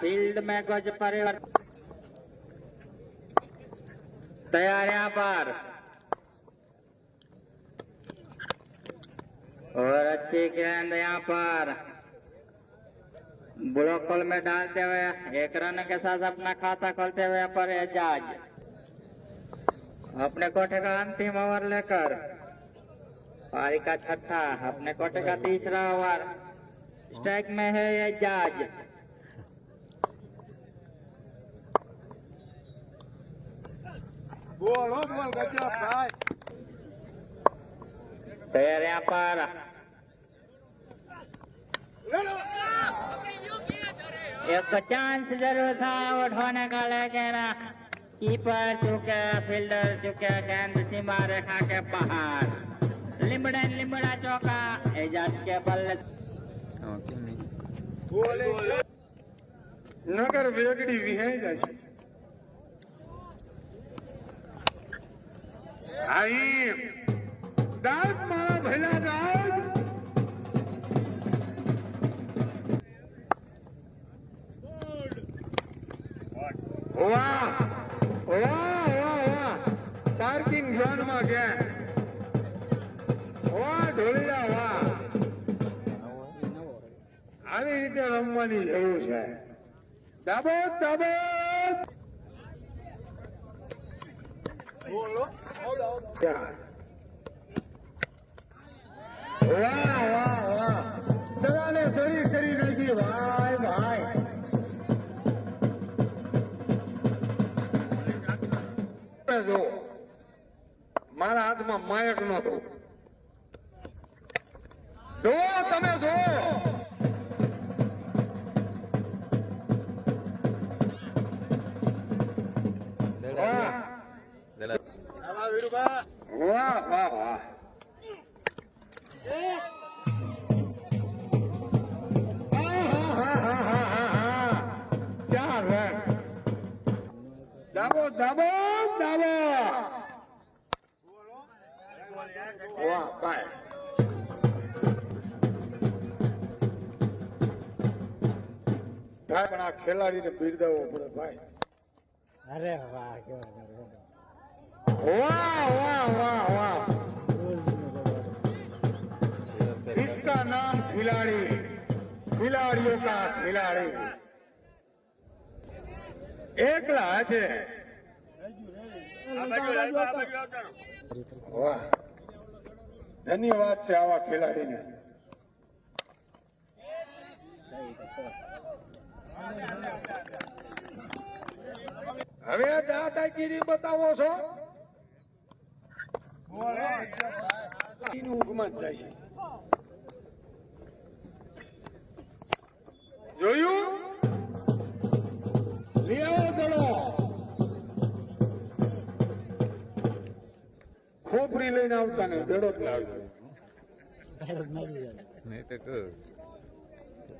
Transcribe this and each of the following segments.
Field में कुछ परिवर्तन। तैयार यहाँ पर। और अच्छी गेंद यहाँ पर। ब्लॉकल में डालते हुए, एक रन के साथ अपना खाता खोलते हुए पर एजाज। अपने कोठे का अंतिम ओवर लेकर, पारी का छठा। अपने कोठे का तीसरा ओवर। स्ट्राइक में है एजाज। Boa, não, boa, एक चांस ज़रूर था आउट होने का लेकिन कीपर चुके फील्डर चुके गेंद सीमा रेखा के बाहर। लिमड़े लिमड़ा चौका एजाज के बल्ले नगर वेगड़ी टीवी है एजाज। આઈ દાસ મારા ભલા દાસ પાર્કિંગ ઝોનમાં ગયા વાહ ઢોલિયા વાહ આવી રીતે રમવાની જરૂર છે. દાબો દાબો. વાહ વાહ વાહ દલાને સરી કરી નાખી ભાઈ ભાઈ જો મારા હાથમાં માયક નતો જો તમે જો દાબો દાબો દાબો વાહ ભાઈ ભાઈ પણ આ ખેલાડીને બિરદાવવો પડે ભાઈ અરે વાહ કેવા વાહ વાહ વાહ વાહ इसका नाम खिलाड़ी खिलाड़ियों का खिलाड़ी એકલા છે વાહ ધન્યવાદ છે આવા ખેલાડીને. હવે દાદાગીરી બતાવો છો? જોયું? આવો દડો. લઈને આવતા ને દડો જ લાવજો નહીં તો કહું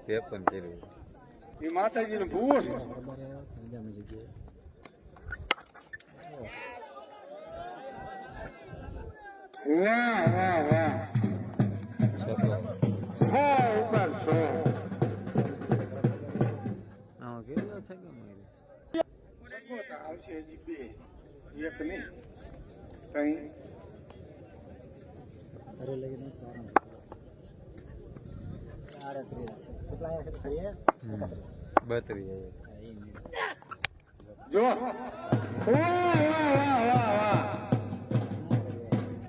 તે પણ કર્યું એ માતાજીનો ભૂવો છે વાહ વાહ વાહ છતો સો ઉપર સો આમાં કેટલા છે કે મારી આવશે હજી બે એક નહીં કઈ અરે લઈને આડત્રીસ કેટલા આવ્યા છે? ખરી બત્રી જો. વાહ વાહ વાહ વાહ વાહ.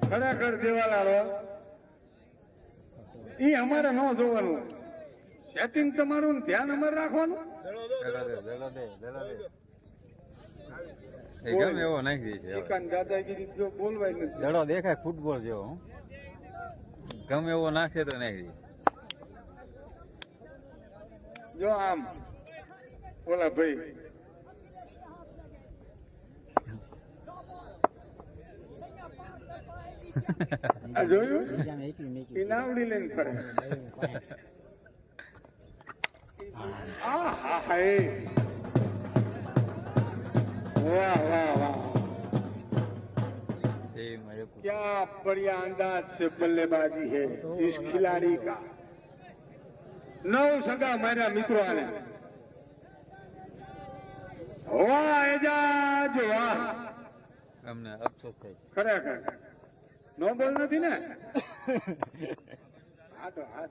ખરેખર દેવાલાલો ઈ અમારે ન જોવાનું. સેટિંગ તમારું ને ધ્યાન અમારે રાખવાનું. એ ગમે એવો નાખી દે છે બોલવાય નથી. દડો દેખાય ફૂટબોલ જેવો હો. ગમે એવો નાખશે તો નહીં જો આમ ઓલા ભાઈ. વાહ વાહ બીજામાં क्या बढ़िया अंदाज से बल्लेबाजी है इस खिलाड़ी का नौ सगा मारा मित्रों आने વાહ એજાજ વાહ અમને અફસોસ થાય ખરેખર નો બોલ નથી ને હા તો હા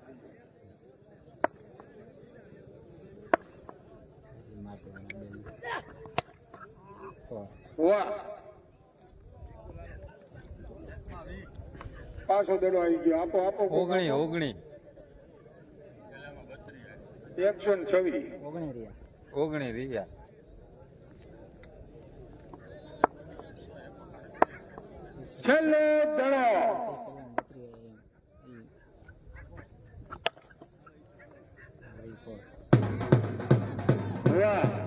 માથે બેન ફોર વાહ પાછો દડો આવી ગયો. આપો આપો ઓગણી ઓગણી. એકસો ને છવ્વીસ ઓગણી રહ્યા. ઓગણી રહ્યા. છેલ્લે દડો. Yeah.